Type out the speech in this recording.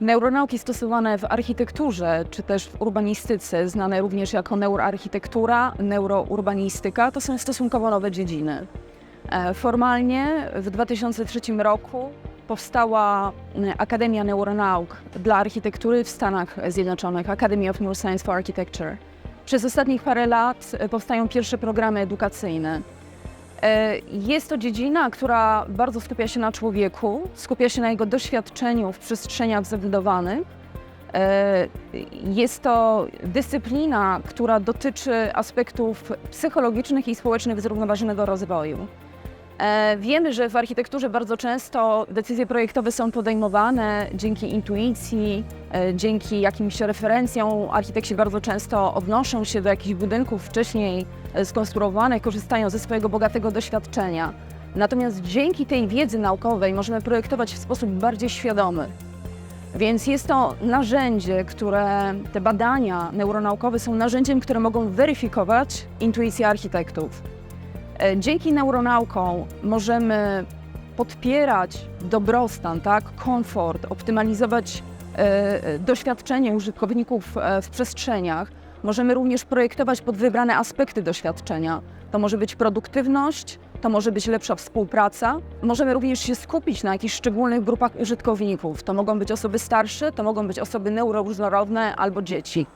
Neuronauki stosowane w architekturze czy też w urbanistyce, znane również jako neuroarchitektura, neurourbanistyka, to są stosunkowo nowe dziedziny. E, Formalnie w 2003 roku powstała Akademia Neuronauk dla architektury w Stanach Zjednoczonych, Academy of Neuroscience for Architecture. Przez ostatnich parę lat e, powstają pierwsze programy edukacyjne. E, Jest to dziedzina, która bardzo skupia się na człowieku, skupia się na jego doświadczeniu w przestrzeniach zabudowanych. E, Jest to dyscyplina, która dotyczy aspektów psychologicznych i społecznych zrównoważonego rozwoju. E, Wiemy, że w architekturze bardzo często decyzje projektowe są podejmowane dzięki intuicji, e, dzięki jakimś referencjom. Architekci bardzo często odnoszą się do jakichś budynków wcześniej e, skonstruowanych, korzystają ze swojego bogatego doświadczenia. Natomiast dzięki tej wiedzy naukowej możemy projektować w sposób bardziej świadomy. Więc jest to narzędzie, które te badania neuronaukowe są narzędziem, które mogą weryfikować intuicję architektów. E, Dzięki neuronaukom możemy podpierać dobrostan, tak, komfort, optymalizować e, doświadczenie użytkowników e, w przestrzeniach. Możemy również projektować pod wybrane aspekty doświadczenia. To może być produktywność, to może być lepsza współpraca. Możemy również się skupić na jakichś szczególnych grupach użytkowników. To mogą być osoby starsze, to mogą być osoby neuroróżnorodne albo dzieci.